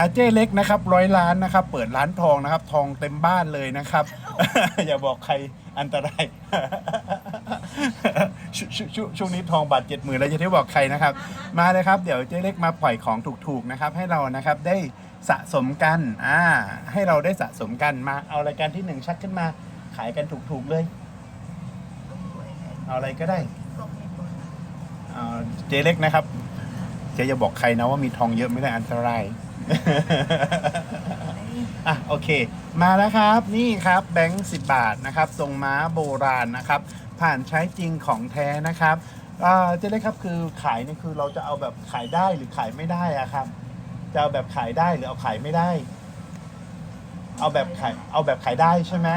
อาเจ้เล็กนะครับร้อยล้านนะครับ เปิดร้านทองนะครับ ทองเต็มบ้านเลยนะครับ อย่าบอกใครอันตรายชชชช่วงนี้ทองบาทเจ็ดหมื่นแล้วจะได้บอกใครนะครับ มาเลยครับ เดี๋ยวเจ๊เล็กมาปล่อยของถูกๆนะครับ ให้เรานะครับได้สะสมกันอ่าให้เราได้สะสมกันมาเอารายการที่หนึ่งชักขึ้นมา ขายกันถูกๆเลย เอาอะไรก็ได้เจ๊เล็กนะครับเจ๊อย่าบอกใครนะว่ามีทองเยอะไม่ได้อันตราย อะโอเค มาแล้วครับ นี่ครับแบงค์สิบาทนะครับทรงม้าโบราณนะครับ ผ่านใช้จริงของแท้นะครับเจ๊เล็กครับคือขายนี่คือเราจะเอาแบบขายได้หรือขายไม่ได้อะครับ จะเอาแบบขายได้หรือเอาขายไม่ได้ เอาแบบขายเอาแบบขายได้ใช่ไหม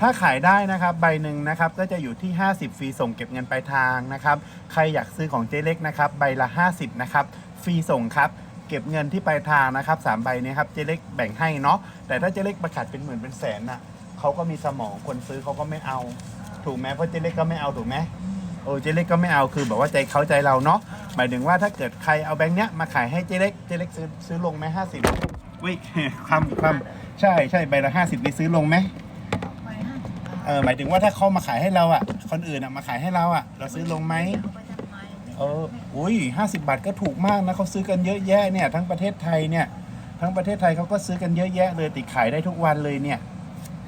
ถ้าขายได้นะครับใบหนึ่งนะครับก็จะอยู่ที่ 50 ฟรีส่งเก็บเงินปลายทางนะครับ ใครอยากซื้อของเจ๊เล็กนะครับ ใบละ 50 นะครับ ฟรีส่งครับ เก็บเงินที่ปลายทางนะครับสามใบเนี้ครับเจ๊เล็กแบ่งให้เนาะแต่ถ้าเจ๊เล็กประกาศเป็นหมื่นเป็นแสนน่ะเขาก็มีสมองคนซื้อเขาก็ไม่เอา ถูกไหมเพราะเจ๊เล็กก็ไม่เอาถูกไหมโอ้เจ๊เล็กก็ไม่เอาคือแบบว่าใจเขาใจเราเนาะหมายถึงว่าถ้าเกิดใครเอาแบงค์เนี้ยมาขายให้เจ๊เล็กเจ๊เล็กซื้อซื้อลงไหมห้าสิบวิความความใช่ใช่ใบละห้าสิบนี่ซื้อลงไหมเออหมายถึงว่าถ้าเขามาขายให้เราอะ คนอื่นอะมาขายให้เราอะ เราซื้อลงไหม เอออุ้ยห้าสิบาทก็ถูกมากนะเขาซื้อกันเยอะแยะเนี่ย ทั้งประเทศไทยเนี่ย ทั้งประเทศไทยเขาก็ซื้อกันเยอะแยะเลยติดขายได้ทุกวันเลยเนี่ย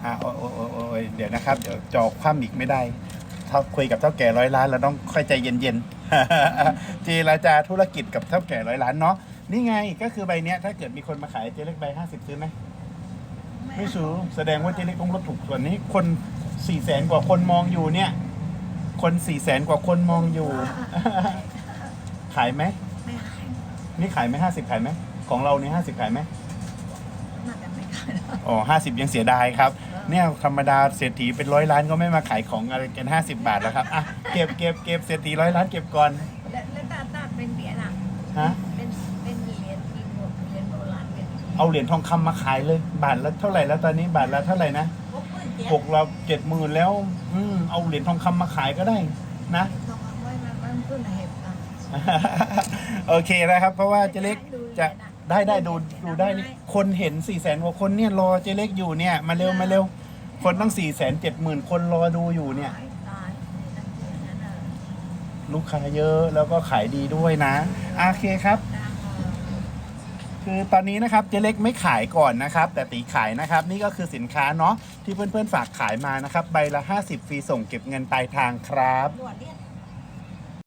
อ่าโอ้ยโอ้โอ้โอ้ยเดี๋ยวนะครับเดี๋ยวจอคว่ำอีกไม่ได้ถ้าคุยกับเท่าแก่ร้อยล้านเราต้องค่อยใจเย็นๆเจรจาธุรกิจกับเท่าแก่ร้อยล้านเนาะนี่ไงก็คือใบเนี้ยถ้าเกิดมีคนมาขายเจเล็กใบห้าสิบซื้อไหมไม่ซื้อแสดงว่าเจเล็กต้องลดถูกส่วนนี้คนสี่แสนกว่าคนมองอยู่เนี่ย คนสี่แสนกว่าคนมองอยู่ ขายไหม ไม่ขายนี่ขายไหมห้าสิบขายไหม ของเรานี่ห้าสิบขายไหมน่าจะไม่ขายแล้วอ๋อห้าสิบยังเสียดายครับ เนี่ยธรรมดาเศรษฐีเป็นร้อยล้านก็ไม่มาขายของอะไรกันห้าสิบบาทแล้วครับ อะ เก็บเก็บเก็บเศรษฐีร้อยล้านเก็บก่อน และและตาตาเป็นเหรียญอะ ฮะ เป็นเป็นเหรียญที่หมดเหรียญโบราณเหรียญที่เอาเหรียญทองคำมาขายเลย บาทละเท่าไหร่แล้วตอนนี้บาทละเท่าไหร่นะหกหมื่น เจ็ดหกเราเจ็ดหมื่นแล้ว อืมเอาเหรียญทองคำมาขายก็ได้นะ ต้องเอาไว้มันมันขึ้นเห็บอะโอเคนะครับ เพราะว่าเจเล็กจะได้ได้ดูดูได้นี่คนเห็น4ี่แสนกว่าคนเนี่ยรอเจเล็กอยู่เนี่ยมาเร็วมาเร็ว คนตั้ง4ี่แสนเจ็ดหมื่นคนรอดูอยู่เนี่ย ตายตายนั่นเหรียญนั้นอะลูกค้าเยอะแล้วก็ขายดีด้วยนะโอเคครับดังเออ คือตอนนี้นะครับเจเล็กไม่ขายก่อนนะครับ แต่ตีขายนะครับ นี่ก็คือสินค้าเนาะที่เพื่อนๆฝากขายมานะครับ ใบละ 50 ฟรีส่งเก็บเงินปลายทางครับหนวดเนี่ย